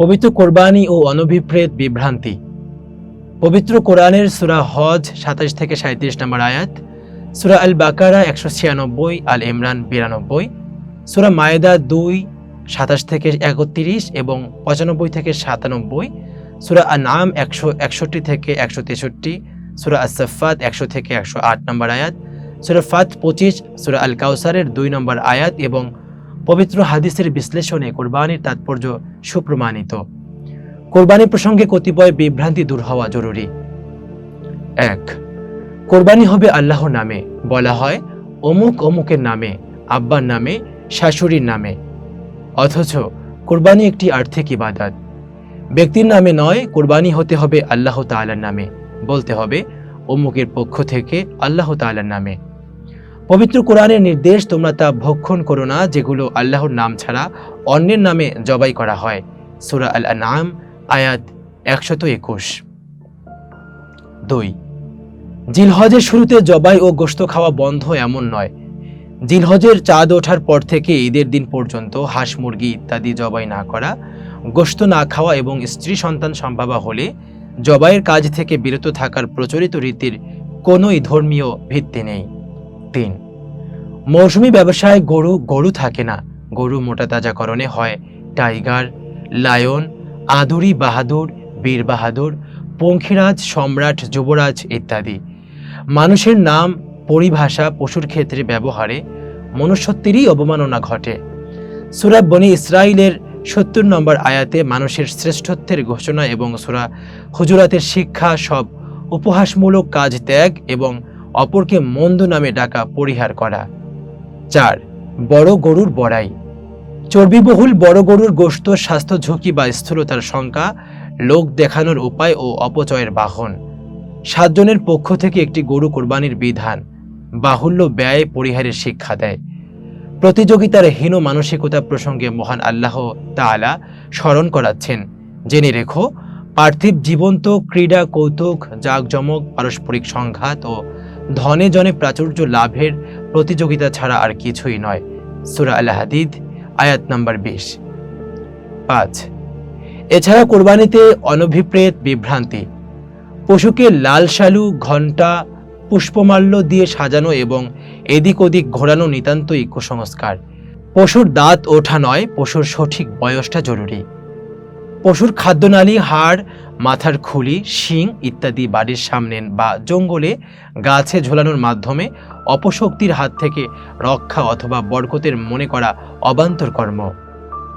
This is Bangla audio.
পবিত্র কোরবানি ও অনভিপ্রেত বিভ্রান্তি। পবিত্র কোরআনের সুরা হজ সাতাশ থেকে সাঁত্রিশ নম্বর আয়াত, সুরা আল বাকারা একশো ছিয়ানব্বই আল ইমরান বিরানব্বই, সুরা মায়েদা দুই সাতাশ থেকে একত্রিশ এবং পঁচানব্বই থেকে সাতানব্বই, সুরা নাম একশো একষট্টি থেকে একশো তেষট্টি, সুরা আসফাত একশো থেকে একশো আট নম্বর আয়াত, সুরা ফাত পঁচিশ, সুরা আল কাউসারের দুই নম্বর আয়াত এবং পবিত্র হাদিসের বিশ্লেষণে কোরবানির তাৎপর্য সুপ্রমাণিত। কোরবানি প্রসঙ্গে কতিপয় বিভ্রান্তি দূর হওয়া জরুরি। এক, কোরবানি হবে আল্লাহর নামে। বলা হয়, অমুক অমুকের নামে, আব্বার নামে, শাশুড়ির নামে। অথচ কোরবানি একটি আর্থিক ইবাদত। ব্যক্তির নামে নয়, কোরবানি হতে হবে আল্লাহ তাআলার নামে। বলতে হবে, অমুকের পক্ষ থেকে আল্লাহ তাআলার নামে। পবিত্র কোরআনের নির্দেশ তোমরা তা ভক্ষণ করো না, যেগুলো আল্লাহর নাম ছাড়া অন্যের নামে জবাই করা হয়। সুরা আল আনাম আয়াত একশত একুশ। দুই, জিলহজের শুরুতে জবাই ও গোশত খাওয়া বন্ধ এমন নয়। জিলহজের চাঁদ ওঠার পর থেকে ঈদের দিন পর্যন্ত হাঁস মুরগি ইত্যাদি জবাই না করা, গোশত না খাওয়া এবং স্ত্রী সন্তান সম্ভাবা হলে জবাইয়ের কাজ থেকে বিরত থাকার প্রচলিত রীতির কোনোই ধর্মীয় ভিত্তি নেই। তিন মৌসুমি ব্যবসায় গরু গরু থাকে না। গরু মোটা তাজাকরণে হয়। টাইগার, লায়ন, আদুরি বাহাদুর, বীর বাহাদুর, পঙ্খিরাজ, সম্রাট, যুবরাজ ইত্যাদি। মানুষের নাম, পরিভাষা, পশুর ক্ষেত্রে ব্যবহারে মনুষ্যত্বেরই অবমাননা ঘটে। সুরা বনি ইসরায়েলের সত্তর নম্বর আয়াতে মানুষের শ্রেষ্ঠত্বের ঘোষণা এবং সুরা হুজুরাতের শিক্ষা সব উপহাসমূলক কাজ ত্যাগ এবং অপরকে মন্দ নামে ডাকা পরিহার করা। চার, বড় গরুর বড়াই। চর্বিবহুল বড় গরুর গোশত, স্বাস্থ্য ঝুঁকি বা স্থূলতার শঙ্কা লোক দেখানোর উপায় ও অপচয়ের বাহন। সাতজনের পক্ষ থেকে একটি গরু কোরবানির বিধান, বাহুল্য ব্যয় পরিহারের শিক্ষা দেয়। প্রতিযোগিতার হীন মানসিকতা প্রসঙ্গে মহান আল্লাহ তাআলা স্মরণ করাচ্ছেন। জেনে রেখো, পার্থিব জীবন্ত, ক্রীড়া, কৌতুক, জাঁকজমক, পারস্পরিক সংঘাত ও ধনে জনে প্রাচুর্য লাভের প্রতিযোগিতা ছাড়া আর কিছুই নয়। সুরা আল হাদিদ আয়াত নাম্বার বিশ। পাঁচ, এছাড়া কোরবানিতে অনভিপ্রেত বিভ্রান্তি। পশুকে লাল শালু, ঘণ্টা, পুষ্পমাল্য দিয়ে সাজানো এবং এদিক ওদিক ঘোরানো নিতান্তই কুসংস্কার। পশুর দাঁত ওঠা নয়, পশুর সঠিক বয়সটা জরুরি। পশুর খাদ্যনালী, হাড়, মাথার খুলি, শিং ইত্যাদি বাড়ির সামনে বা জঙ্গলে গাছে ঝোলানোর মাধ্যমে অপশক্তির হাত থেকে রক্ষা অথবা বরকতের মনে করা অবান্তর কর্ম।